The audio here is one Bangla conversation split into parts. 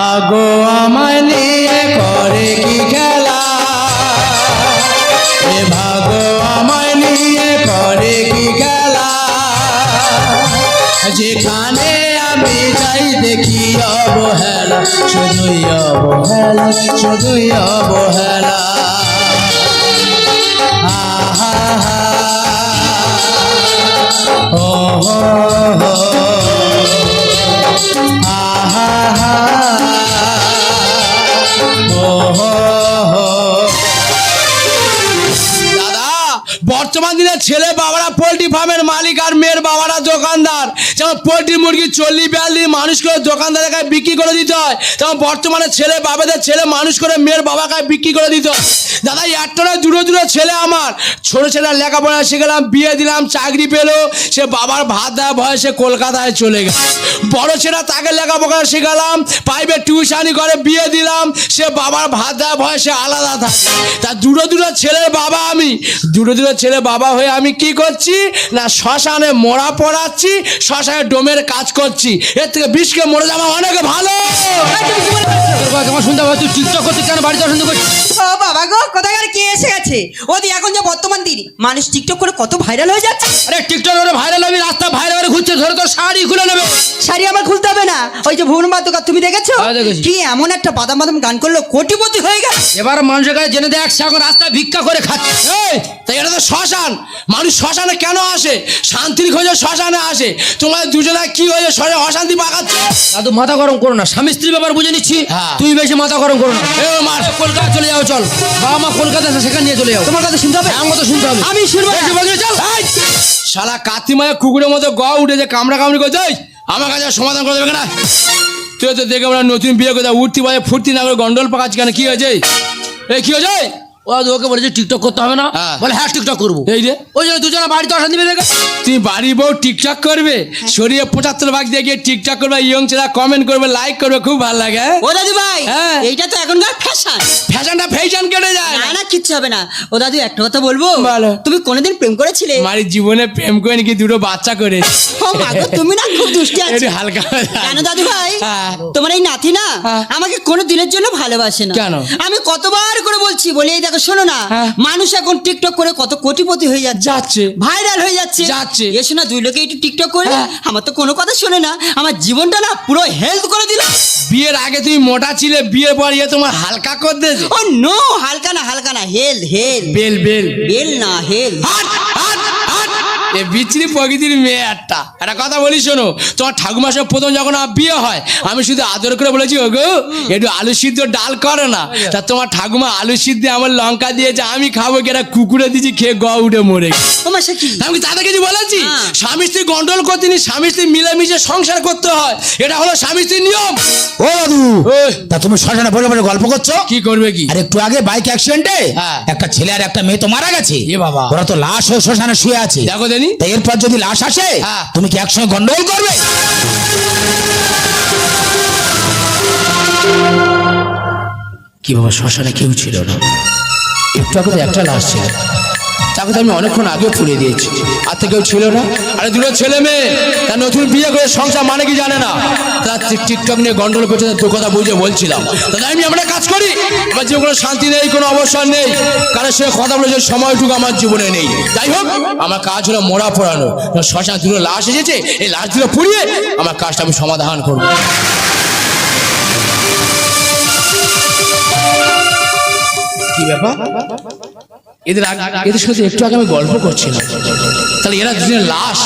ভাগো আমায় নিয়ে করে কি খেলা? এ ভাগো আমায় নিয়ে করে কি খেলা? যেখানে আমি যাই দেখি অবহেলা, শুধুই অবহেলা শুধুই অবহেলা। ছেলে বাবারা পোল্ট্রি ফার্মের মালিক আর মেয়ের বাবারা দোকানদার যেমন পোল্ট্রি মুরগি, চল্লিশ বিয়াল্লিশ মানুষ করে দোকানদারের কাছে বিক্রি করে দিতে হয়। তখন বর্তমানে ছেলে বাবাদের, ছেলে মানুষ করে মেয়ের বাবার কাছে বিক্রি করে দিতে হয়। দাদা একটা দূরে দূরে ছেলে আমার। ছোট ছেলে লেখাপড়া শিখলাম, বিয়ে দিলাম, চাকরি পেল। সে বাবার ভাত দেওয়া ভয়ে সে কলকাতায় চলে গেল। বড় ছেলে তাকে লেখাপড়া শেখালাম প্রাইভেট টিউশনি করে বিয়ে দিলাম। সে বাবার ভাত দেওয়া ভয়ে সে আলাদা থাকে। তা দূরে দূরে ছেলের বাবা আমি। দূরে দূরে ছেলে বাবা হয়ে আমি কি করছি? না, শ্মশানে মোড়া পড়াচ্ছি, শ্মশানে ডোমের কাজ করছি। এর থেকে বিষকে মরে যাওয়া অনেক ভালো। তোমার শুনতে করতে কেন? বাড়িতে অসুন্দর করছিস ও বাবা গো কোথাকার কে এসে গেছে? ওদি এখন যে বর্তমান দিন। মানুষ টিকটক করে কত ভাইরাল হয়ে যাচ্ছে। আরে টিকটক করে ভাইরাল হবে রাস্তা ভাইরাল ঘুরছে ধরে তো শাড়ি খুলে নেবে। শাড়ি আমার ওই যে ভুবন বাদুকা তুমি দেখেছ? হ্যাঁ, দেখেছি। কি এমন একটা বাদাম বাদাম গান করল? কোটিপতি হয়ে গেল। এবার মানুষের কাছে জেনে দেখ সে এখন রাস্তায় ভিক্ষা করে খাচ্ছে। এই তাই এটা তো শ্মশান। মানুষ শ্মশানে কেন আসে? শান্তির খোঁজে শ্মশানে আসে। তোমাদের দুজনে কি হয়েছে শরীরে অশান্তি পাকাচ্ছে। দাদু মাথা গরম করো না। স্বামী স্ত্রী ব্যাপার বুঝে নিচ্ছি। হ্যাঁ। তুই বেশি মাথা গরম করো না। এ মার কলকাতা চলে যাও চল। বাবা মা কলকাতা আছে, সেখানে নিয়ে চলে যাও। তোমার কথা শুনতে হবে? আমার তো শুনতে হবে। আমি শুনব বেশি চল। এই, শালা কাতিমায় কুকুরের মতো গ উঠেছে কামড়া কামড়ি করে দেয় আমার কাছে সমাধান করে দেবে না। তুই তো দেখে আমরা নতুন বিয়ে করে উঠতি বাজে ফুর্তি না করে গন্ডল পাকাচ্ছি কেন? কি হয়েছে? এই কি হয়েছে? ও ওকে বলেছে টিকটক করতে হবে না। হ্যাঁ। বলে হ্যাঁ টিকটক করব। এই যে। ওই জন্য দুজনে বাড়িতে তুই বাড়ি বউ টিকটক করবে শরীরে পঁচাত্তর ভাগ দিয়ে গিয়ে টিকটক করবে ইয়ং ছেলেরা কমেন্ট করবে লাইক করবে খুব ভালো লাগে হ্যাঁ? ও দাদু ভাই হ্যাঁ। এইটা তো এখনকার ফ্যাশন ফ্যাশনটা ফ্যাশন কেটে যায়। না না কিচ্ছু হবে না। ও দাদু একটা কথা বলব? বলো। তুমি কোনোদিন প্রেম করেছিলে? মারি জীবনে প্রেম করে নাকি দুটো বাচ্চা করে ও তুমি না খুব দুষ্টি আছো। হালকা কেন দাদু ভাই? হ্যাঁ। তোমার এই নাতি না হ্যাঁ। আমাকে কোনো দিনের জন্য ভালোবাসে না। কেন? আমি কতবার করে বলছি বলে এই দেখো শোনো না হ্যাঁ। মানুষ এখন টিকটক করে কত কোটিপতি হয়ে যাচ্ছে। যাচ্ছে। ভাইরাল হয়ে যাচ্ছে। যাচ্ছে। এসো না দুই লোকে একটু টিকটক করে হ্যাঁ। আমার তো কোনো কথা শোনে না। আমার জীবনটা না পুরো হেলথ করে দিল। বিয়ের আগে তুমি মোটা ছিলে বিয়ের পর ইয়ে তোমার হালকা করে দিয়েছে। ও নো হালকা না হালকা না হেল হেল বেল বেল। বেল না হেল হাট! এ বিচ্ছিরি প্রকৃতির মেয়ে একটা। একটা কথা বলি শোনো তোমার ঠাকুমা সব প্রথম যখন বিয়ে হয় আমি শুধু আদর করে বলেছি ও গো একটু আলু সিদ্ধ ডাল করো না। তা তোমার ঠাকুমা আলু সিদ্ধ আমার লঙ্কা দিয়েছে আমি খাব কি? একটা কুকুরে দিয়েছি খেয়ে গ উঠে মরে আমি তাদের কিছু বলেছি? হ্যাঁ। স্বামী স্ত্রী গন্ডল করতে নি স্বামী স্ত্রী মিলেমিশে সংসার করতে হয়। এটা হলো স্বামী স্ত্রীর নিয়ম। ও দাদু তা তুমি শ্মশানে বলে বলে গল্প করছ? কি করবে কি? আর একটু আগে বাইক অ্যাক্সিডেন্টে হ্যাঁ। একটা ছেলে আর একটা মেয়ে তো মারা গেছে। এ বাবা। ওরা তো লাশ হয়ে শ্মশানে শুয়ে আছে। দেখো দেনি তাই এরপর যদি লাশ আসে হ্যাঁ। তুমি কি একসঙ্গে গন্ডগোল করবে? কি বাবা শ্মশানে কেউ ছিল না? একটু আগে একটা লাশ ছিল। তাকে তো আমি অনেকক্ষণ আগে পুড়ে দিয়েছি। আর তো কেউ ছিল না। আরে দুটো ছেলে মেয়ে তার নতুন বিয়ে করে সংসার মানে কি জানে না? তার টিক- টিকটক নিয়ে গন্ডল করছে দু কথা বুঝে বলছিলাম। তাহলে আমি আমরা কাজ করি আমার জীবনে কোনো শান্তি নেই, কোনো অবসর নেই কারণ সে কথা বলে যে সময়টুকু আমার জীবনে নেই। যাই হোক, আমার কাজ হলো মোড়া পড়ানো। শ্মশান দুটো লাশ এসেছে, এই লাশ দুটো পুড়িয়ে আমার কাজটা আমি সমাধান করব। কি ব্যাপার? এদের এদের সাথে একটু আগে আমি গল্প করছিলাম। তাহলে এরা দুজনের লাশ।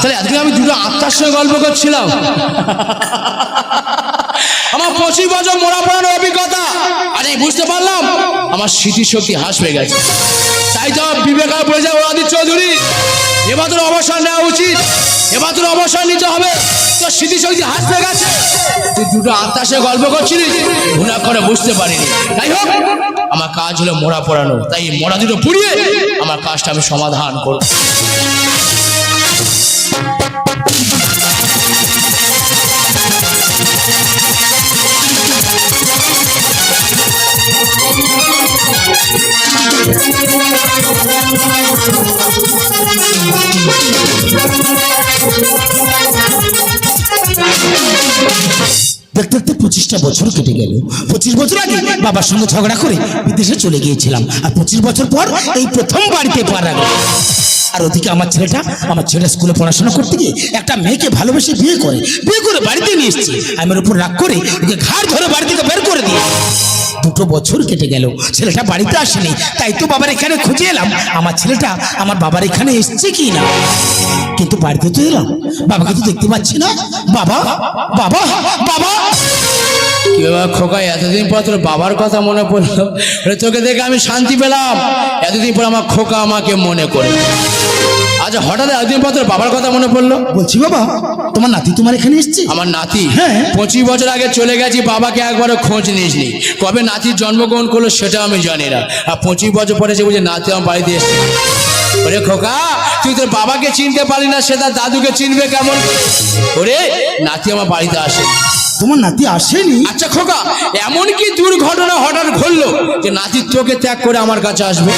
তাহলে আজকে আমি দুটো আত্মার সঙ্গে গল্প করছিলাম। আমার পঁচিশ বছর মোড়া পড়ানোর অভিজ্ঞতা। আজ আমি বুঝতে পারলাম? আমার স্মৃতিশক্তি হ্রাস হয়ে গেছে। তাই তো বিবেকার পড়ে যায় ওরাদিত চৌধুরী এবার তোর অবসর নেওয়া উচিত। এবার তোর অবসর নিতে হবে। তোর স্মৃতিশক্তি হ্রাস হয়ে গেছে। তুই দুটো আত্মার সঙ্গে গল্প করছিলি? গুণা করে বুঝতে পারিনি। তাই হোক আমার কাজ হলো মোড়া পড়ানো। তাই মোড়া দুটো পুড়িয়ে আমার কাজটা আমি সমাধান করব। দেখতে দেখতে পঁচিশটা বছর কেটে গেল। পঁচিশ বছর আগে বাবার সঙ্গে ঝগড়া করে বিদেশে চলে গিয়েছিলাম। আর পঁচিশ বছর পর এই প্রথম বাড়িতে পারা রাখলাম আর ওদিকে আমার ছেলেটা, আমার ছেলে স্কুলে পড়াশোনা করতে গিয়ে একটা মেয়েকে ভালোবেসে বিয়ে করে বিয়ে করে বাড়িতে নিয়ে এসেছি। আমি ওর উপর রাগ করে ওকে ঘাড় ধরে বাড়ি থেকে বের করে দিয়ে দুটো বছর কেটে গেল, ছেলেটা বাড়িতে আসেনি, তাই তো বাবার এখানে খুঁজে এলাম। আমার ছেলেটা আমার বাবার এখানে এসছে কি না কিন্তু বাড়িতে তো এলাম। বাবাকে তো দেখতে পাচ্ছি না। বাবা বাবা বাবা। কি বাবা খোকা এতদিন পর তোর বাবার কথা মনে পড়ল? তোকে দেখে আমি শান্তি পেলাম। এতদিন পর আমার খোকা আমাকে মনে করে। আচ্ছা হঠাৎ এতদিন পর তোর বাবার কথা মনে পড়ল? বলছি বাবা তোমার নাতি তোমার এখানে এসছে? আমার নাতি? হ্যাঁ। পঁচিশ বছর আগে চলে গেছি বাবাকে একবারও খোঁজ নিসনি। কবে নাতির জন্মগ্রহণ করল সেটা আমি জানি না। আর পঁচিশ বছর পরে সে বুঝে নাতি আমার বাড়িতে এসছে। ওরে খোকা তুই তোর বাবাকে চিনতে পারি না সে তার দাদুকে চিনবে কেমন? ওরে নাতি আমার বাড়িতে আসে তোমার নাতি আসেনি? আচ্ছা খোকা এমন কি দুর্ঘটনা হঠাৎ ঘটলো যে নাতি তোকে ত্যাগ করে আমার কাছে আসবে।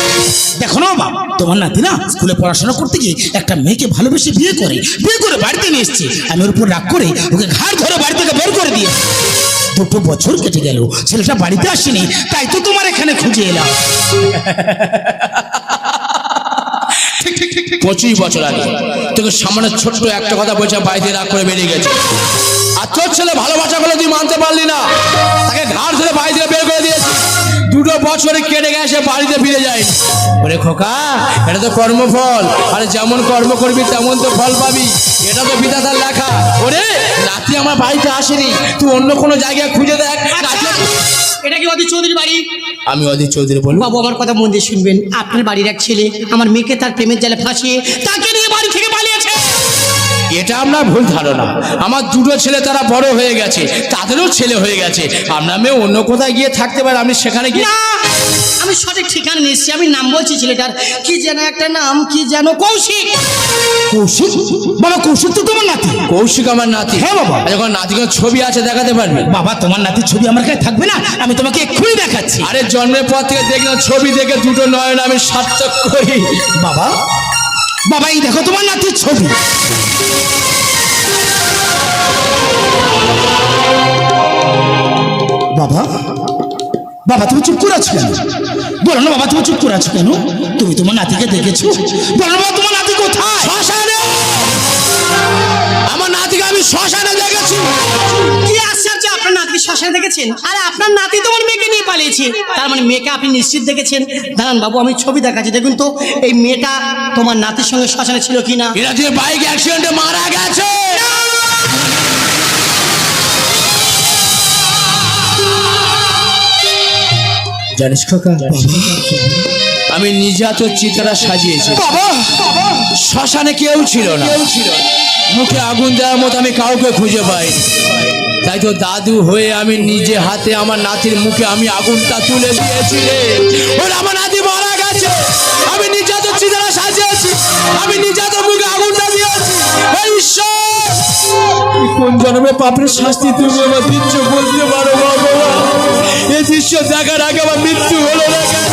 দেখো না বাবা তোমার নাতি না স্কুলে পড়াশোনা করতে গিয়ে একটা মেয়েকে ভালোবেসে বিয়ে করে বিয়ে করে বাড়িতে নিয়ে এসছে। আমি ওর উপর রাগ করে ওকে ঘাড় ধরে বাড়ি থেকে বের করে দিয়ে দুটো বছর কেটে গেল ছেলেটা বাড়িতে আসেনি তাই তো তোমার এখানে খুঁজে এলাম। পঁচিশ বছর আগে তোকে সামনে ছোট্ট একটা কথা বলছে বাড়িতে রাগ করে বেরিয়ে গেছে। আর তোর ছেলে ভালোবাসা করলে তুই মানতে পারলি না। তাকে ঘাড় ধরে বাড়ি থেকে বের করে দিয়েছি। দুটো বছরে কেটে গেছে বাড়িতে ফিরে যায়নি। ওরে খোকা এটা তো কর্মফল। আরে যেমন কর্ম করবি তেমন তো ফল পাবি। এটা তো বিধাতার লেখা। ওরে নাতি আমার বাড়িতে আসেনি। তুই অন্য কোনো জায়গায় খুঁজে দেখ। নাতি- এটা কি অদি চৌধুরী বাড়ি? আমি অধীর চৌধুরী বলব। বাবু আমার কথা মন দিয়ে শুনবেন। আপনার বাড়ির এক ছেলে আমার মেয়েকে তার প্রেমের জালে ফাঁসিয়ে তাকে নিয়ে বাড়ি থেকে পালিয়েছে। এটা আমরা ভুল ধারণা। আমার দুটো ছেলে তারা বড় হয়ে গেছে তাদেরও ছেলে হয়ে গেছে। আমরা মেয়ে অন্য কোথায় গিয়ে থাকতে পারে আমি সেখানে গিয়ে না! আমি সঠিক ঠিকানা এসেছি আমি নাম বলছি ছেলেটার। কি যেন একটা নাম কি যেন কৌশিক। কৌশিক? বাবা কৌশিক তো তোমার নাতি। কৌশিক আমার নাতি। হ্যাঁ বাবা। যখন নাতি কোনো ছবি আছে দেখাতে পারবে? বাবা তোমার নাতির ছবি আমার কাছে থাকবে না আমি তোমাকে এক্ষুনি দেখাচ্ছি। আরে জন্মের পর থেকে দেখলাম ছবি দেখে দুটো নয়ন আমি সার্থক করি। বাবা বাবা এই দেখো তোমার নাতির ছবি। বাবা বাবা তুমি চুপ করে আছো কেন? বলো না বাবা তুমি চুপ করে আছো কেন? তুমি তোমার নাতিকে দেখেছ? বলো বাবা তোমার নাতি কোথায়? শ্মশানে। আমার নাতিকে আমি শ্মশানে দেখেছি। কি আশ্চর্য আপনার নাতিকে শ্মশানে দেখেছেন? আরে আপনার নাতি তোমার মেয়েকে নিয়ে পালিয়েছে। তার মানে মেয়েকে আপনি নিশ্চিত দেখেছেন? দাঁড়ান বাবু আমি ছবি দেখাচ্ছি। দেখুন তো এই মেয়েটা তোমার নাতির সঙ্গে শ্মশানে ছিল কিনা? এরা যে বাইক অ্যাক্সিডেন্টে মারা গেছে! জানিস খোকা আমি নিজে হাতে চিতারা সাজিয়েছি। শ্মশানে কেউ ছিল না। মুখে আগুন দেওয়ার মতো আমি কাউকে খুঁজে পাই তাই তো দাদু হয়ে আমি নিজে হাতে আমার নাতির মুখে আমি আগুনটা তুলে দিয়েছি রে। ওরা আমার নাতি মারা গেছে। আমি নিজে হাতে চিতারা সাজিয়েছি। আমি নিজে হাতে মুখে আগুনটা দিয়েছি। ঈশ্বর! কোন জন্মে পাপের শাস্তি তুমি আমার দিচ্ছ বলতে পারো দৃশ্য দেখার আগে আমার মৃত্যু হলো না কেন?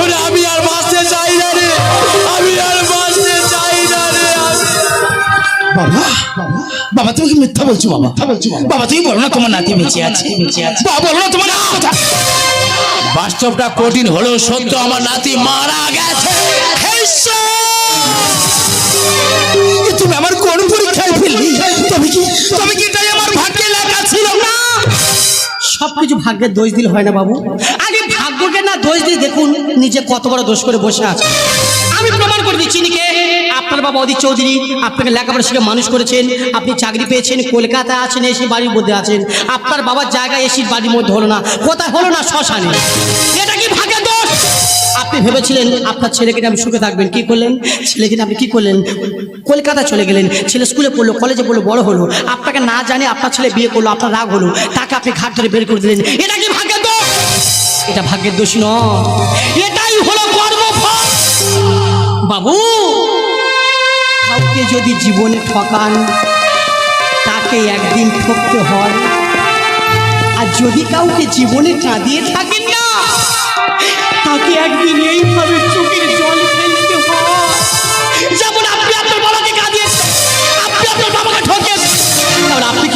ওরে আমি আর বাঁচতে চাই না রে। আমি আর বাঁচতে চাই না রে। বাবা বাবা তুমি মিথ্যা বলছো বাবা? বাবা তুমি বলো না তোমার নাতি বেঁচে আছে। বেঁচে আছে বাবা বলো না তোমার কোথায় বাস্তবটা কঠিন হলেও সত্য আমার নাতি মারা গেছে। তুমি আমার কোন পরীক্ষায় ফেললি? তবে কি তবে কি সবকিছু ভাগ্যের দোষ দিলে হয় না বাবু। আগে ভাগ্যকে না দোষ দিয়ে দেখুন, নিজে কত বড় দোষ করে বসে আছে। আমি প্রমাণ করে দিচ্ছি নিকে আপনার বাবা অদিত চৌধুরী, আপনাকে লেখাপড়া শিখে মানুষ করেছেন, আপনি চাকরি পেয়েছেন কলকাতা আছেন, এসে বাড়ির মধ্যে আছেন। আপনার বাবার জায়গায় এসে বাড়ির মধ্যে হলো না। কোথায় হলো না শ্মশানে? এটা কি ভাগ্যের দোষ? আপনি ভেবেছিলেন আপনার ছেলেকে আপনি সুখে থাকবেন, কি করলেন? ছেলেকে আপনি কি করলেন? কলকাতা চলে গেলেন, ছেলে স্কুলে পড়ল, কলেজে পড়ল, বড় হলো। আপনাকে না জানে আপনার ছেলে বিয়ে করল, আপনার রাগ হলো, তাকে আপনি ঘাট ধরে বের করে দিলেন। এটা কি ভাগ্যের দোষ? এটা ভাগ্যের দোষ নয়। এটাই হলো বাবু, কাউকে যদি জীবনে ঠকান, তাকে একদিন ঠকতে হয়। আর যদি কাউকে জীবনে কাঁদিয়ে থাকেন না, তাকে একদিন এইভাবে চোখের জল ফেলতে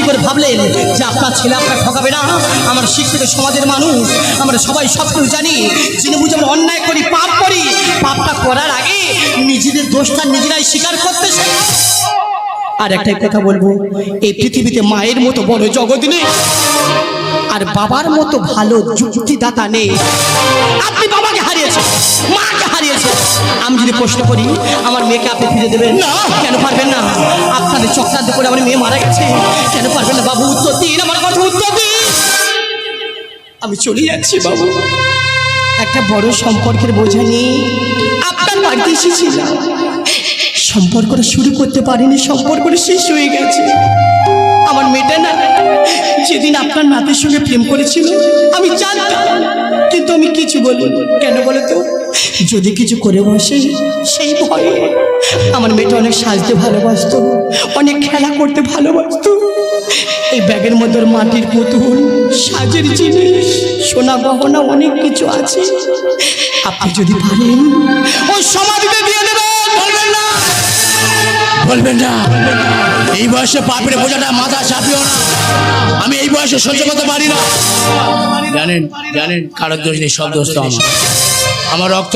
করে ভাবলেন যে আপনার ছেলে আপনার ঠকাবে না। আমার শিক্ষিত সমাজের মানুষ, আমরা সবাই সব কিছু জানি। যিনি বুঝে আমরা অন্যায় করি, পাপ করি, পাপটা করার আগে নিজেদের দোষটা নিজেরাই স্বীকার করতে শেখা আর একটাই কথা বলব, এই পৃথিবীতে মায়ের মতো বড় জগৎ নেই, আর বাবার মতো ভালো যুক্তিদাতা নেই। আপনি বাবাকে হারিয়েছেন, মাকে হারিয়েছেন। আমি যদি প্রশ্ন করি, আমার মেয়েকে আপনি ফিরে দেবেন? না। কেন পারবেন না? আপনাদের চক্রান্ত করে আমার মেয়ে মারা গেছে। কেন পারবেন না, বাবু? উত্তর দিন, আমার কথা উত্তর দিন। আমি চলে যাচ্ছি, বাবু। একটা বড় সম্পর্কের বোঝা নিয়ে আপনার বাড়িতে এসেছিলাম। সম্পর্কটা শুরু করতে পারিনি, সম্পর্কটা শেষ হয়ে গেছে। আমার মেয়েটা না, যেদিন আপনার নাতের সঙ্গে প্রেম করেছিল, আমি জানতাম, কিন্তু আমি কিছু বলি কেন বলে তো? যদি কিছু করে বসে, সেই ভয়ে আমার মেয়েটা অনেক সাজতে ভালোবাসতো, অনেক খেলা করতে ভালোবাসতো। এই ব্যাগের মধ্যে মাটির পুতুল, সাজের জিনিস, সোনা গহনা, অনেক কিছু আছে। আপনি যদি পারেন ওই সমাধিতে দিয়ে দেবেন বলবেন না। এই বয়সে পাপের বোঝাটা মাথা চাপিও না। আমি এই বয়সে সহ্য করতে পারি না। জানেন জানেন কারোর দোষ নেই, সব দোষ তো আমার। আমার রক্ত